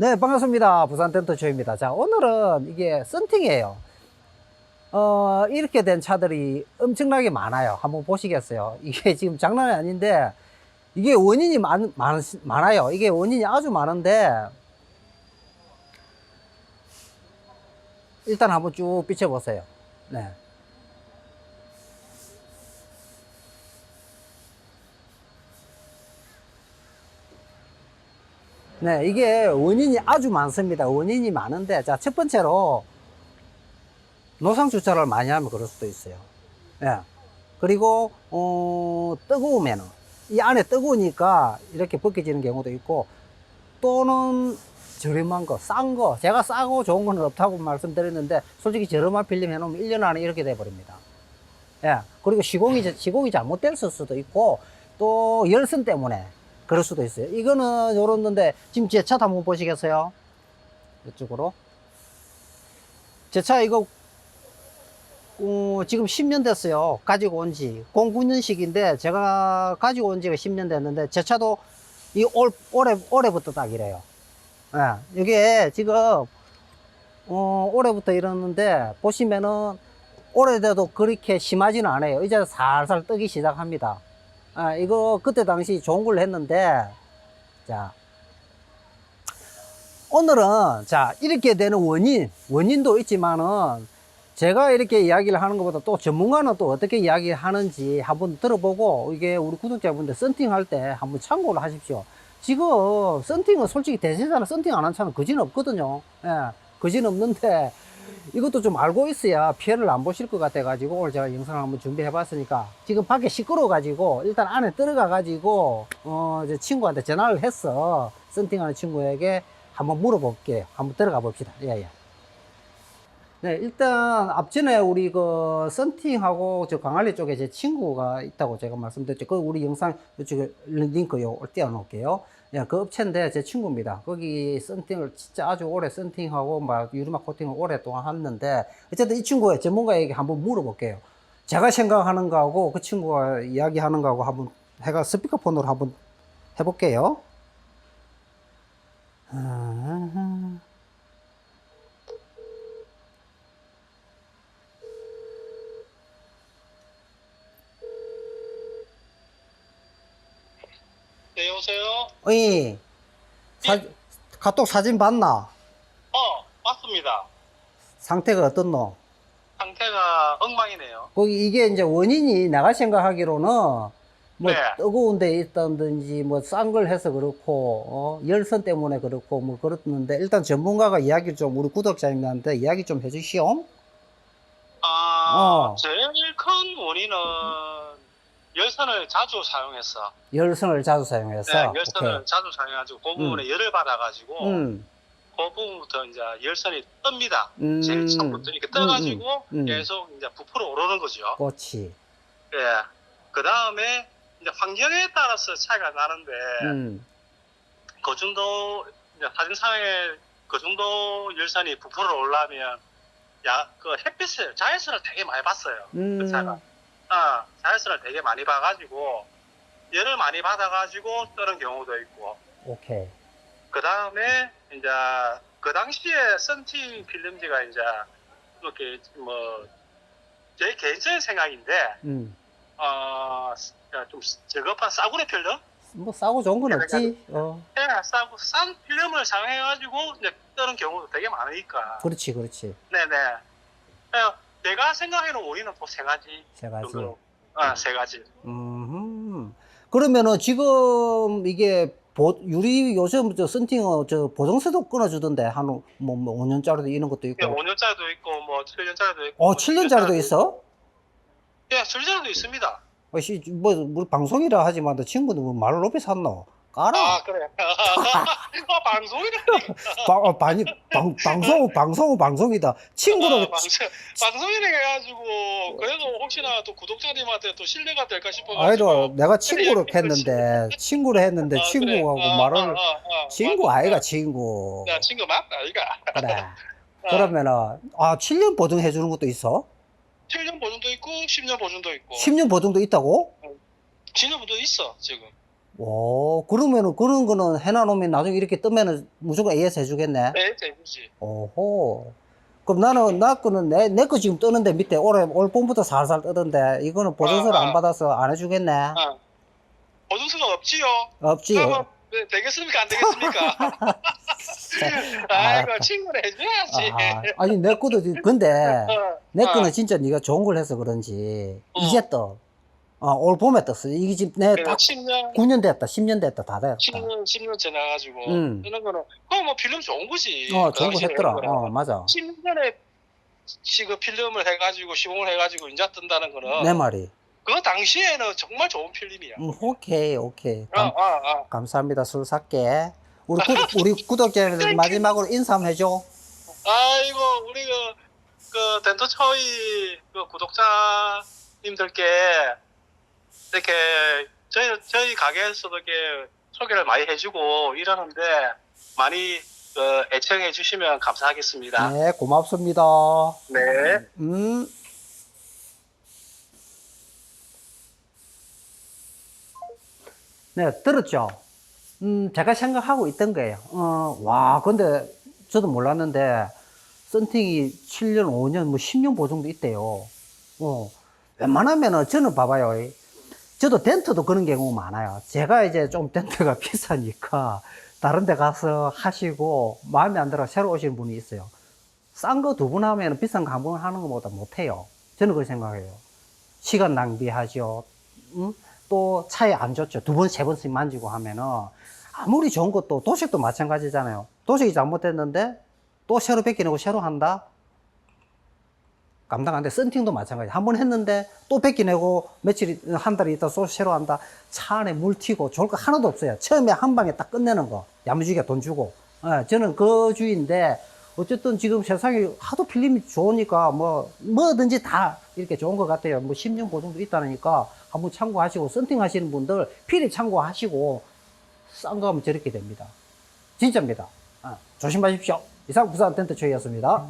네, 반갑습니다. 부산 덴터쇼입니다. 자, 오늘은 이게 썬팅이에요. 어, 이렇게 된 차들이 엄청나게 많아요. 한번 보시겠어요? 이게 지금 장난이 아닌데, 이게 원인이 많, 많, 많아요. 이게 원인이 아주 많은데, 일단 한번 쭉 비춰보세요. 네. 네, 이게 원인이 아주 많습니다. 원인이 많은데, 자, 첫 번째로, 노상 주차를 많이 하면 그럴 수도 있어요. 예. 그리고, 어, 뜨거우면은, 이 안에 뜨거우니까 이렇게 벗겨지는 경우도 있고, 또는 저렴한 거, 싼 거, 제가 싸고 좋은 건 없다고 말씀드렸는데, 솔직히 저렴한 필름 해놓으면 1년 안에 이렇게 돼버립니다. 예. 그리고 시공이, 시공이 잘못됐을 수도 있고, 또 열선 때문에 그럴 수도 있어요. 이거는 요런데, 지금 제차 한번 보시겠어요? 이쪽으로. 제 차 이거, 어, 지금 10년 됐어요. 가지고 온 지. 09년식인데, 제가 가지고 온 지가 10년 됐는데, 제 차도 이 올, 올해, 올해부터 딱 이래요. 예. 이게 지금, 어, 올해부터 이러는데, 보시면은, 올해돼도 그렇게 심하지는 않아요. 이제 살살 뜨기 시작합니다. 아, 이거 그때 당시 좋은 걸 했는데, 자. 오늘은, 자, 이렇게 되는 원인, 원인도 있지만은, 제가 이렇게 이야기를 하는 것보다 또 전문가는 또 어떻게 이야기 하는지 한번 들어보고, 이게 우리 구독자분들 썬팅 할 때 한번 참고를 하십시오. 지금 썬팅은 솔직히 대세사는 썬팅 안 한 차는 거지는 없거든요. 예, 거지는 없는데, 이것도 좀 알고 있어야 피해를 안 보실 것 같아 가지고 오늘 제가 영상을 한번 준비해 봤으니까 지금 밖에 시끄러워 가지고 일단 안에 들어가 가지고 어, 이제 친구한테 전화를 했어. 썬팅하는 친구에게 한번 물어볼게요. 한번 들어가 봅시다. 예, 예. 네, 일단 앞전에 우리 그 썬팅하고 저 강할리 쪽에 제 친구가 있다고 제가 말씀드렸죠. 그 우리 영상 이쪽에 링크 요 띄워놓을게요. 예, 그 업체인데 제 친구입니다. 거기 썬팅을 진짜 아주 오래 썬팅하고 막 유리막 코팅을 오랫동안 했는데 어쨌든 이 친구의 전문가에게 한번 물어볼게요. 제가 생각하는 거하고 그 친구가 이야기하는 거하고 한번 해가 스피커폰으로 한번 해볼게요. 아, 네, 여보세요? 어이, 사, 카톡 사진 봤나? 어, 맞습니다. 상태가 어떻노? 상태가 엉망이네요. 거기 이게 이제 원인이 내가 생각하기로는 뭐 네. 뜨거운 데 있다든지 뭐 싼 걸 해서 그렇고 어? 열선 때문에 그렇고 뭐 그렇는데 일단 전문가가 이야기 좀 우리 구독자님한테 이야기 좀 해주시오. 아, 어. 제일 큰 원인은 열선을 자주 사용했어. 열선을 자주 사용해서. 네, 열선을 자주 사용해가지고 그 부분에 열을 받아가지고 오케이. 음, 그 부분부터 이제 열선이 뜹니다. 음, 제일 처음부터 이렇게 떠가지고 음, 음. 계속 이제 부풀어 오르는 거죠. 꽃이. 예. 그 다음에 이제 환경에 따라서 차이가 나는데 음, 그 정도 이제 사진상에 그 정도 열선이 부풀어 올라면 야 그 햇빛을 자외선을 되게 많이 봤어요. 음, 그 차가 아 자외선을 되게 많이 봐가지고 열을 많이 받아가지고 뜨는 경우도 있고 오케이. 그 다음에 이제 그 당시에 썬팅 필름지가 이제 이렇게 뭐 제 개인적인 생각인데 음, 어좀 저급한 싸구려 필름 뭐 싸고 좋은 건 없지. 어, 예, 싸고 싼 필름을 사용해가지고 이제 뜨는 경우도 되게 많으니까. 그렇지, 그렇지. 네네. 예, 내가 생각하는 원인은 또 세 가지 세 가지. 정도로. 아, 세 가지. 음, 그러면은 지금 이게 보, 유리 요즘 저 썬팅 저 보정세도 끊어주던데 한 뭐, 뭐 5년짜리도 이런 것도 있고. 예, 5년짜리도 있고 뭐 7년짜리도 있고. 어, 7년짜리도 있어? 예, 7년짜리도 있습니다. 어씨 뭐 우리 방송이라 하지만 너 친구는 뭐 말을 높이 샀노? 까라. 아, 그래. 아, 방송이라니까. 방, 어, 방, 방, 방송 방송 방송이다. 친구로 아, 방송, 방송이라 해가지고 그래도 혹시나 또 구독자님한테 또 신뢰가 될까 싶어가지고. 아이도 내가 친구로 했는데 친구로 했는데 아, 친구하고 그래. 아, 말을 아, 아, 아, 친구 맞다. 아이가 친구. 야, 친구 맞다, 아이가. 그래. 아, 그러면은 아 7년 보증해 주는 것도 있어? 7년 보증도 있고 10년 보증도 있고 10년 보증도 있다고? 10년 보증도 있어 지금 오, 그러면은 그런 거는 해놔놓으면 나중에 이렇게 뜨면은 무조건 AS 해주겠네. 네, 되지. 오호. 그럼 나는, 나 거는 내, 내 거 지금 뜨는데 밑에 올해, 올 봄부터 살살 뜨던데, 이거는 보증서를 아, 안 아. 받아서 안 해주겠네. 아. 보증서가 없지요. 없지. 그러면 네, 되겠습니까? 안 되겠습니까? 아이고, 친구는 해줘야지. 아, 아니, 내 거도, 근데, 어, 내 어. 거는 진짜 네가 좋은 걸 해서 그런지, 어. 이제 떠. 어, 올 봄에 떴어. 이게 지금 내 그래서 딱 10년, 9년 됐다, 10년 됐다, 다 됐다. 10년, 10년 지나가지고 음. 이런 거는 그거 뭐 필름 좋은 거지. 어, 그 좋은 거 했더라. 어, 맞아. 10년에 지금 필름을 해가지고 시공을 해가지고 인자 뜬다는 거는 내 말이. 그 당시에는 정말 좋은 필름이야. 음, 오케이, 오케이. 어, 감, 어, 어. 감사합니다. 술 살게. 우리, 구, 우리 구독자들 마지막으로 인사 한번 해줘. 아이고 우리 그, 그 덴토초이 그 구독자님들께 이렇게 저희 저희 가게에서도 이렇게 소개를 많이 해주고 이러는데 많이 그 애청해 주시면 감사하겠습니다. 네, 고맙습니다. 네. 음. 네, 들었죠? 음, 제가 생각하고 있던 거예요. 어, 와, 근데 저도 몰랐는데, 썬팅이 7년, 5년, 뭐 10년 보증도 있대요. 어, 웬만하면은 저는 봐봐요. 저도 덴트도 그런 경우 많아요. 제가 이제 좀 덴트가 비싸니까 다른 데 가서 하시고 마음에 안 들어 새로 오시는 분이 있어요. 싼 거 두 번 하면 비싼 거 한 번 하는 것보다 못해요. 저는 그렇게 생각해요. 시간 낭비하죠. 음? 또 차에 안 좋죠. 두 번, 세 번씩 만지고 하면은 아무리 좋은 것도 도색도 마찬가지잖아요. 도색이 잘못됐는데 또 새로 베끼내고 새로 한다? 감당 안 돼. 썬팅도 마찬가지. 한 번 했는데 또 베끼내고 며칠, 한달 있다 또 새로 한다. 차 안에 물 튀고 좋을 거 하나도 없어요. 처음에 한 방에 딱 끝내는 거. 야무지게 돈 주고. 예, 저는 그 주의인데 어쨌든 지금 세상에 하도 필름이 좋으니까 뭐, 뭐든지 다 이렇게 좋은 것 같아요. 뭐 10년 보증도 있다니까 한번 참고하시고 썬팅 하시는 분들 필히 참고하시고 싼 거 하면 저렇게 됩니다. 진짜입니다. 아, 조심하십시오. 이상 부산 텐트 초이였습니다.